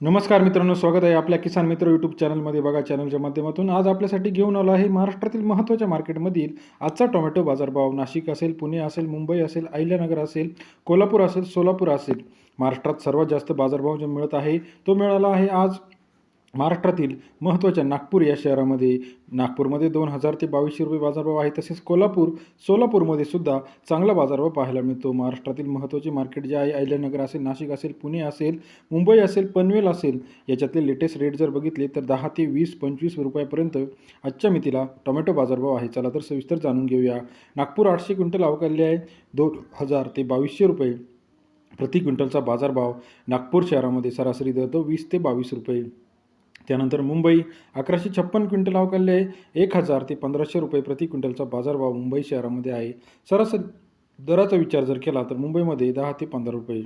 नमस्कार मित्रांनो स्वागत आहे आपल्या किसान मित्र यूट्यूब चॅनलमध्ये बघा चॅनलच्या माध्यमातून आज आपल्यासाठी घेऊन आलो आहे महाराष्ट्रातील महत्त्वाच्या मार्केटमधील आजचा टोमॅटो बाजारभाव. नाशिक असेल पुणे असेल मुंबई असेल अहिल्यानगर असेल कोल्हापूर असेल सोलापूर असेल. महाराष्ट्रात सर्वात जास्त बाजारभाव जो मिळत आहे तो मिळाला आहे आज महाराष्ट्रातील महत्त्वाच्या नागपूर या शहरामध्ये नागपूरमध्ये दोन हजार ते बावीसशे रुपये बाजारभाव आहे. तसेच कोल्हापूर सोलापूरमध्ये सुद्धा चांगला बाजारभाव पाहायला मिळतो. महाराष्ट्रातील महत्त्वाचे मार्केट जे आहे अहिल्यानगर असेल नाशिक असेल पुणे असेल मुंबई असेल पनवेल असेल याच्यातले लेटेस्ट रेट जर बघितले तर दहा ते वीस पंचवीस रुपयापर्यंत आजच्या मितीला टोमॅटो बाजारभाव आहे. चला तर सविस्तर जाणून घेऊया. नागपूर आठशे क्विंटल अवकाळले आहे. दोन हजार ते बावीसशे रुपये प्रति क्विंटलचा बाजारभाव नागपूर शहरामध्ये सरासरी दर तो वीस ते बावीस रुपये. त्यानंतर मुंबई अकराशे छप्पन क्विंटल अवकाल्य एक हजार ते पंधराशे रुपये प्रति क्विंटलचा बाजारभाव मुंबई शहरामध्ये आहे. सरासरी दराचा विचार जर केला तर मुंबईमध्ये दहा ते पंधरा रुपये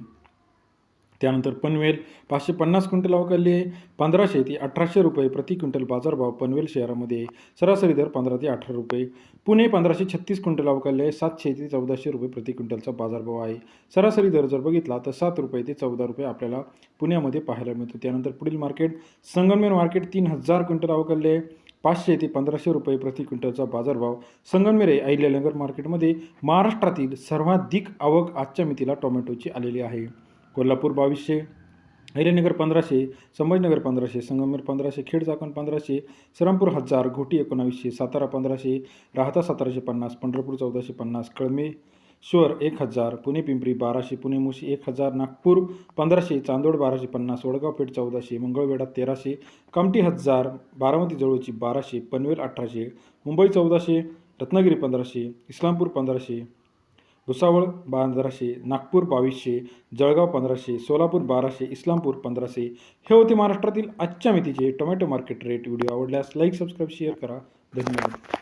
त्यानंतर पनवेल पाचशे पन्नास क्विंटल अवकाळली आहे. पंधराशे ते अठराशे रुपये प्रति क्विंटल बाजारभाव पनवेल शहरामध्ये आहे. सरासरी दर पंधरा ते अठरा रुपये. पुणे पंधराशे छत्तीस क्विंटल अवकाळले आहे. सातशे ते चौदाशे रुपये प्रति क्विंटलचा बाजारभाव आहे. सरासरी दर जर बघितला तर सात रुपये ते चौदा रुपये आपल्याला पुण्यामध्ये पाहायला मिळतो. त्यानंतर पुढील मार्केट संगमनेर मार्केट तीन हजार क्विंटल अवकाळले आहे. पाचशे ते पंधराशे रुपये प्रति क्विंटलचा बाजारभाव संगमनेर आहे अहिल्यानगर मार्केटमध्ये महाराष्ट्रातील सर्वाधिक आवक आजच्या मितीला टोमॅटोची आलेली आहे. कोल्हापूर बावीसशे हिरेनगर पंधराशे संभाजीनगर पंधराशे संगमनेर पंधराशे खेड चाकण पंधराशे श्रमपूर हजार घोटी एकोणावीसशे सातारा पंधराशे राहता सतराशे पन्नास पंढरपूर चौदाशे पन्नास कळमेश्वर एक हजार पुणे पिंपरी बाराशे पुणे मुशी एक हजार नागपूर पंधराशे चांदोड बाराशे पन्नास वडगाव पेठ चौदाशे मंगळवेढा तेराशे कामठी हजार बारामती जवळची बाराशे पनवेल अठराशे मुंबई चौदाशे रत्नागिरी पंधराशे इस्लामपूर पंधराशे भुसावळ पंधराशे नागपूर बावीसशे जळगाव पंधराशे सोलापूर बाराशे इस्लामपूर पंधराशे हे होते महाराष्ट्रातील आजच्या मितीचे टोमॅटो मार्केट रेट व्हिडिओ. आवडल्यास लाईक सबस्क्राईब शेअर करा. धन्यवाद.